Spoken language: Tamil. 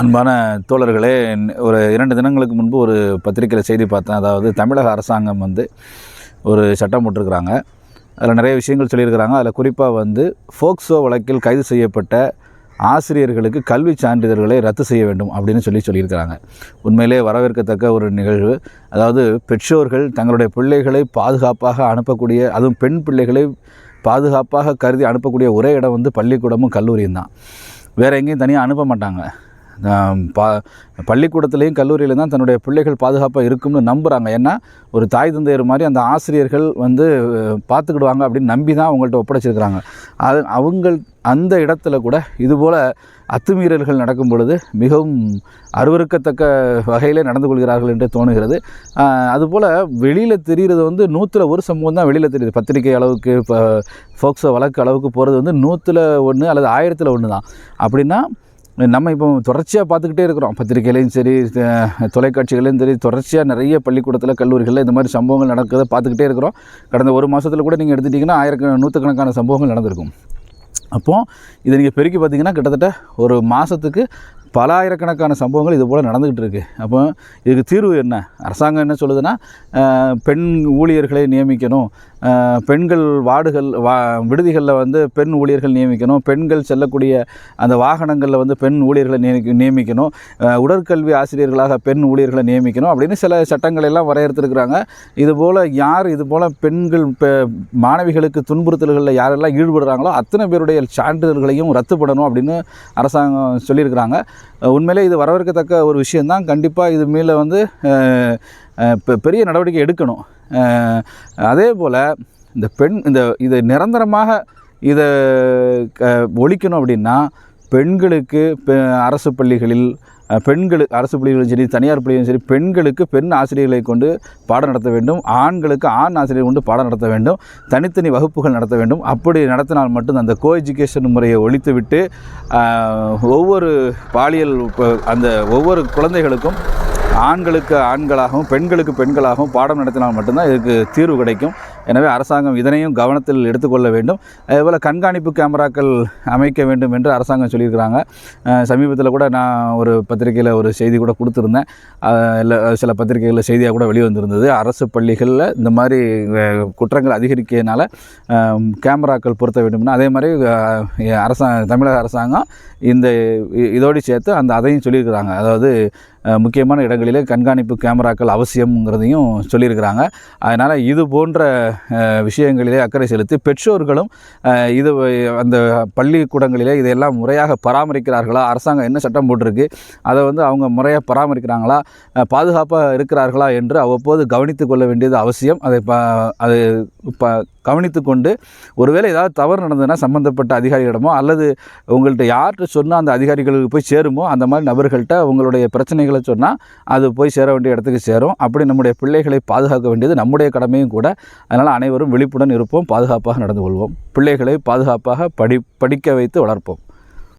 அன்பான தோழர்களே ஒரு இரண்டு தினங்களுக்கு முன்பு ஒரு பத்திரிக்கையில் செய்தி பார்த்தேன். அதாவது தமிழக அரசாங்கம் வந்து ஒரு சட்டம் போட்டிருக்கிறாங்க. அதில் நிறைய விஷயங்கள் சொல்லியிருக்கிறாங்க. அதில் குறிப்பாக வந்து ஃபோக்சோ வழக்கில் கைது செய்யப்பட்ட ஆசிரியர்களுக்கு கல்வி சான்றிதழ்களை ரத்து செய்ய வேண்டும் அப்படின்னு சொல்லி சொல்லியிருக்கிறாங்க. உண்மையிலே வரவேற்கத்தக்க ஒரு நிகழ்வு. அதாவது பெற்றோர்கள் தங்களுடைய பிள்ளைகளை பாதுகாப்பாக அனுப்பக்கூடிய அதுவும் பெண் பிள்ளைகளை பாதுகாப்பாக கருதி அனுப்பக்கூடிய ஒரே இடம் வந்து பள்ளிக்கூடமும் கல்லூரியும் தான். வேறு எங்கேயும் தனியாக அனுப்ப மாட்டாங்க. பா பள்ளிக்கூடத்துலேயும் கல்லூரியிலும் தான் தன்னுடைய பிள்ளைகள் பாதுகாப்பாக இருக்கும்னு நம்புகிறாங்க ஏன்னா ஒரு தாய் தந்தையர் மாதிரி அந்த ஆசிரியர்கள் வந்து பார்த்துக்கிடுவாங்க அப்படின்னு நம்பி தான் அவங்கள்ட்ட ஒப்படைச்சிருக்கிறாங்க. அது அவங்கள் அந்த இடத்துல கூட இதுபோல் அத்துமீறல்கள் நடக்கும் பொழுது மிகவும் அருவருக்கத்தக்க வகையிலே நடந்து கொள்கிறார்கள் என்று தோணுகிறது. அதுபோல் வெளியில் தெரிகிறது வந்து நூற்றில் ஒரு சம்பவம் தான் வெளியில் தெரியுது. பத்திரிகை அளவுக்கு இப்போ ஃபோக்ஸோ வழக்கு அளவுக்கு போகிறது வந்து நூற்றில் ஒன்று அல்லது ஆயிரத்தில் ஒன்று தான் அப்படின்னா நம்ம இப்போ தொடர்ச்சியாக பார்த்துக்கிட்டே இருக்கிறோம். பத்திரிகையிலையும் சரி தொலைக்காட்சிகளையும் சரி தொடர்ச்சியாக நிறைய பள்ளிக்கூடத்தில் கல்லூரிகளில் இந்த மாதிரி சம்பவங்கள் நடக்கிறத பார்த்துக்கிட்டே இருக்கிறோம். கடந்த ஒரு மாதத்தில் கூட நீங்கள் எடுத்துட்டிங்கன்னா ஆயிரக்க நூற்றுக்கணக்கான சம்பவங்கள் நடந்திருக்கும். அப்போது இதை நீங்கள் பெருக்கி பார்த்தீங்கன்னா கிட்டத்தட்ட ஒரு மாதத்துக்கு பல ஆயிரக்கணக்கான சம்பவங்கள் இது போல் நடந்துக்கிட்டு இருக்குது அப்போ இதுக்கு தீர்வு என்ன? அரசாங்கம் என்ன சொல்லுதுன்னா பெண் ஊழியர்களை நியமிக்கணும். பெண்கள் வார்டுகள் வா விடுதிகளில் வந்து பெண் ஊழியர்கள் நியமிக்கணும். பெண்கள் செல்லக்கூடிய அந்த வாகனங்களில் வந்து பெண் ஊழியர்களை நியமிக்க நியமிக்கணும். உடற்கல்வி ஆசிரியர்களாக பெண் ஊழியர்களை நியமிக்கணும் அப்படின்னு சில சட்டங்கள் எல்லாம் வரையறுத்துருக்குறாங்க. இதுபோல் யார் இது போல் பெண்கள் பெ மாணவிகளுக்கு துன்புறுத்தல்களில் யாரெல்லாம் ஈடுபடுறாங்களோ அத்தனை பேருடைய சான்றிதழ்களையும் ரத்து பண்ணணும் அப்படின்னு அரசாங்கம் சொல்லியிருக்கிறாங்க. உண்மையிலே இது வரவேற்கத்தக்க ஒரு விஷயந்தான் கண்டிப்பாக இது மேலே வந்து பெ- பெரிய நடவடிக்கை எடுக்கணும். அதே போல் இந்த பெண் இந்த இது நிரந்தரமாக இதை க ஒழிக்கணும் அப்படின்னா பெண்களுக்கு பெ- அரசு பள்ளிகளில் பெண்களுக்கு அரசு பள்ளிகளும் சரி தனியார் பள்ளிகளும் சரி பெண்களுக்கு பெண் ஆசிரியர்களை கொண்டு பாடம் நடத்த வேண்டும். ஆண்களுக்கு ஆண் ஆசிரியர் கொண்டு பாடம் நடத்த வேண்டும். தனித்தனி வகுப்புகள் நடத்த வேண்டும். அப்படி நடத்தினால் மட்டும் அந்த கோ எஜுகேஷன் முறையை ஒழித்துவிட்டு ஒவ்வொரு பாலியல் அந்த ஒவ்வொரு குழந்தைகளுக்கும் ஆண்களுக்கு ஆண்களாகவும் பெண்களுக்கு பெண்களாகவும் பாடம் நடத்தினால் மட்டும்தான் இதுக்கு தீர்வு கிடைக்கும். எனவே அரசாங்கம் இதனையும் கவனத்தில் எடுத்துக்கொள்ள வேண்டும். அதேபோல் கண்காணிப்பு கேமராக்கள் அமைக்க வேண்டும் என்று அரசாங்கம் சொல்லியிருக்கிறாங்க. சமீபத்தில் கூட நான் ஒரு பத்திரிகையில் ஒரு செய்தி கூட கொடுத்துருந்தேன். இல்லை சில பத்திரிகைகளில் செய்தியாக கூட வெளிவந்திருந்தது. அரசு பள்ளிகளில் இந்த மாதிரி குற்றங்கள் அதிகரிக்கிறதுனால கேமராக்கள் பொருத்த வேண்டும்னா. அதே மாதிரி அரசாங்க தமிழக அரசாங்கம் இந்த இதோடு சேர்த்து அந்த அதையும் சொல்லியிருக்கிறாங்க. அதாவது முக்கியமான இடங்களிலே கண்காணிப்பு கேமராக்கள் அவசியம்ங்கிறதையும் சொல்லியிருக்கிறாங்க. அதனால் இது போன்ற விஷயங்களிலே அக்கறை செலுத்தி பெற்றோர்களும் இது அந்த பள்ளிக்கூடங்களிலே இதையெல்லாம் முறையாக பராமரிக்கிறார்களா? அரசாங்கம் என்ன சட்டம் போட்டிருக்கு? அதை வந்து அவங்க முறையாக பராமரிக்கிறாங்களா? பாதுகாப்பாக இருக்கிறார்களா என்று அவ்வப்போது கவனித்து கொள்ள வேண்டியது அவசியம். அதை ப அது ப கவனித்து கொண்டு ஒருவேளை ஏதாவது தவறு நடந்ததுன்னா சம்மந்தப்பட்ட அதிகாரிகளிடமோ அல்லது உங்கள்கிட்ட யார்கிட்ட சொன்னால் அந்த அதிகாரிகளுக்கு போய் சேருமோ அந்த மாதிரி நபர்கள்ட்ட உங்களுடைய பிரச்சனைகளை சொன்னால் அது போய் சேர வேண்டிய இடத்துக்கு சேரும். அப்படி நம்முடைய பிள்ளைகளை பாதுகாக்க வேண்டியது நம்முடைய கடமையும் கூட. அதனால் அனைவரும் விழிப்புடன் இருப்போம் பாதுகாப்பாக நடந்து கொள்வோம். பிள்ளைகளை பாதுகாப்பாக படி படிக்க வைத்து வளர்ப்போம்.